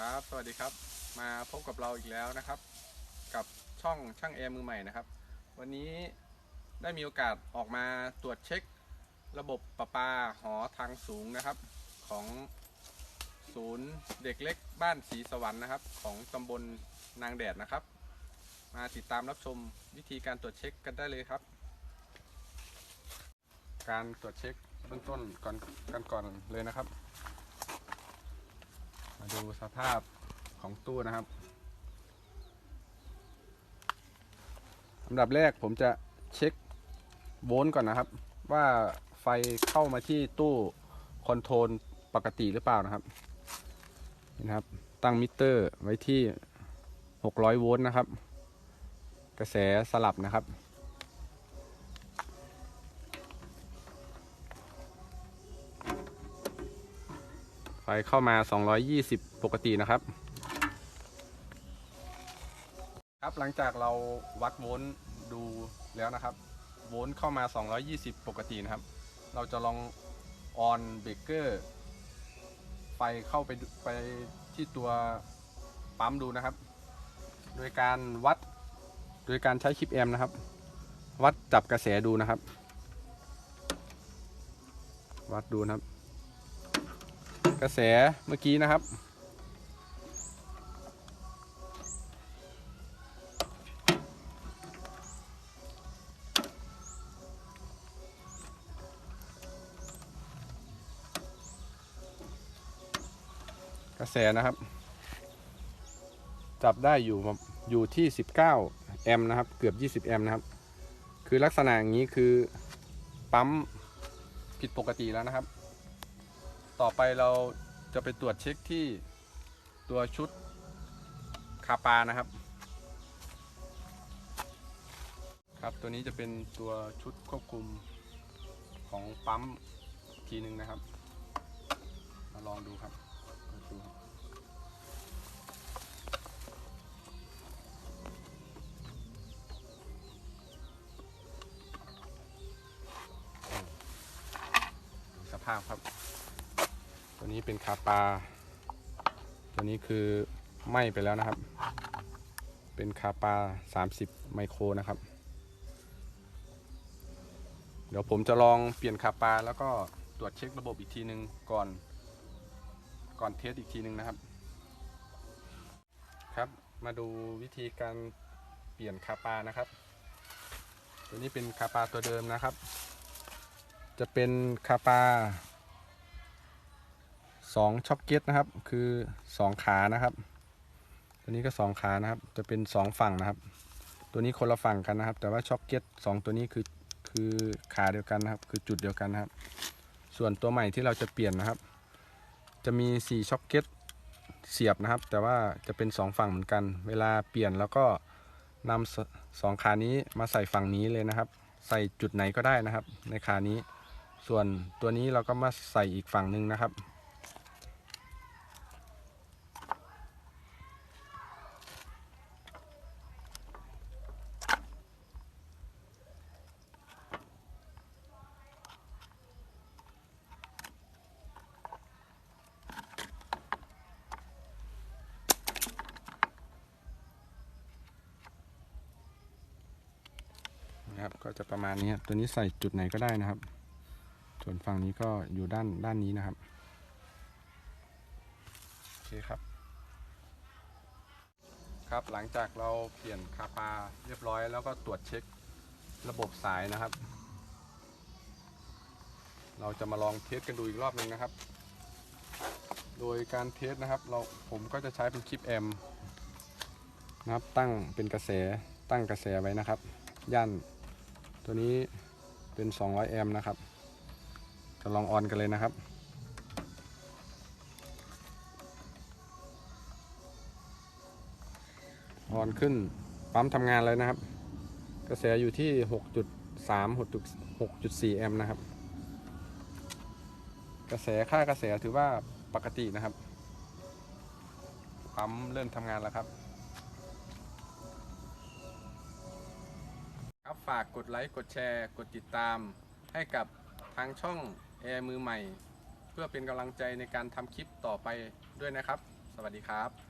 ครับ สวัสดีครับ มาพบกับเราอีกแล้วนะครับ กับช่องช่างแอร์มือใหม่นะครับ วันนี้ได้มีโอกาสออกมาตรวจเช็ค ระบบประปาหอทางสูงนะครับ ของศูนย์เด็กเล็กบ้านศรีสวรรค์นะครับ ของตำบลนางแดดนะครับ มาติดตามรับชมวิธีการตรวจเช็คกันได้เลยครับ การตรวจเช็คเบื้องต้นก่อนกันก่อนเลยนะครับ ดูสภาพของตู้นะครับอันดับแรกผมจะเช็คโวลต์ก่อนนะครับ ว่าไฟเข้ามาที่ตู้คอนโทรลปกติหรือเปล่านะครับนี่นะครับ ตั้งมิเตอร์ไว้ที่ 600 โวลต์นะครับ กระแสสลับนะครับ ไฟเข้ามา 220 ปกตินะครับ ครับหลังจากเราวัดโวลต์ดูแล้วนะครับ โวลต์เข้ามา 220 ปกตินะครับ เราจะลองออนเบรกเกอร์ไฟเข้าไปไปที่ตัวปั๊มดูนะครับ โดยการวัดโดยการใช้คลิปแอมนะครับ วัดจับกระแสดูนะครับ วัดดูนะครับ กระแสเมื่อกี้นะครับ กระแสนะครับ จับได้อยู่อยู่ที่ 19 แอมป์นะครับ เกือบ 20 แอมป์นะครับ คือลักษณะอย่างนี้คือปั๊มผิดปกติแล้วนะครับ ต่อไปเราจะไปตรวจเช็คที่ตัวชุดคาปานะครับ ครับตัวนี้จะเป็นตัวชุดควบคุมของปั๊มทีหนึ่งนะครับมาลองดูครับเปิดดูครับดูสภาพครับ ตัวนี้เป็นคาปาตัวนี้คือไหม้ไปแล้วนะครับ เป็นคาปา30 ไมโครนะครับ เดี๋ยวผมจะลองเปลี่ยนคาปาแล้วก็ตรวจเช็คระบบอีกทีหนึ่งก่อน ก่อนเทสอีกทีหนึ่งนะครับ ครับ มาดูวิธีการเปลี่ยนคาปานะครับ ตัวนี้เป็นคาปาตัวเดิมนะครับ จะเป็นคาปา สองช็อคเก็ตนะครับ คือสองขานะครับ ตัวนี้ก็สองขานะครับ จะเป็นสองฝั่งนะครับ ตัวนี้คนละฝั่งกันนะครับ แต่ว่าช็อคเก็ตสองตัวนี้คือคือขาเดียวกันนะครับ คือจุดเดียวกันนะครับ ส่วนตัวใหม่ที่เราจะเปลี่ยนนะครับ จะมี4ช็อคเก็ตเสียบนะครับ แต่ว่าจะเป็นสองฝั่งเหมือนกัน เวลาเปลี่ยนแล้วก็นำสองขานี้มาใส่ฝั่งนี้เลยนะครับ ใส่จุดไหนก็ได้นะครับ ในขานี้ ส่วนตัวนี้เราก็มาใส่อีกฝั่งหนึ่งนะครับ นะครับ ก็จะประมาณนี้ครับตัวนี้ใส่จุดไหนก็ได้นะครับ ส่วนฝั่งนี้ก็อยู่ด้านด้านนี้นะครับโอเคครับ ครับหลังจากเราเปลี่ยนคาปาเรียบร้อย แล้วก็ตรวจเช็คระบบสายนะครับ เราจะมาลองเทสกันดูอีกรอบหนึ่งนะครับ โดยการเทสนะครับ เราผมก็จะใช้เป็นคลิปแอมนะครับตั้งเป็นกระแสตั้งกระแสไว้นะครับ ย่าน ตัวนี้เป็น 200 แอมป์นะครับ จะลองออนกันเลยนะครับ ออนขึ้นปั๊มทำงานเลยนะครับ กระแสอยู่ที่ 6.3 6.4 แอมป์นะครับ กระแสค่ากระแสถือว่าปกตินะครับ ปั๊มเริ่มทำงานแล้วครับ ครับฝากกดไลค์กดแชร์ กดติดตาม ให้กับทางช่องแอร์มือใหม่ เพื่อเป็นกำลังใจในการทำคลิปต่อไปด้วยนะครับ สวัสดีครับ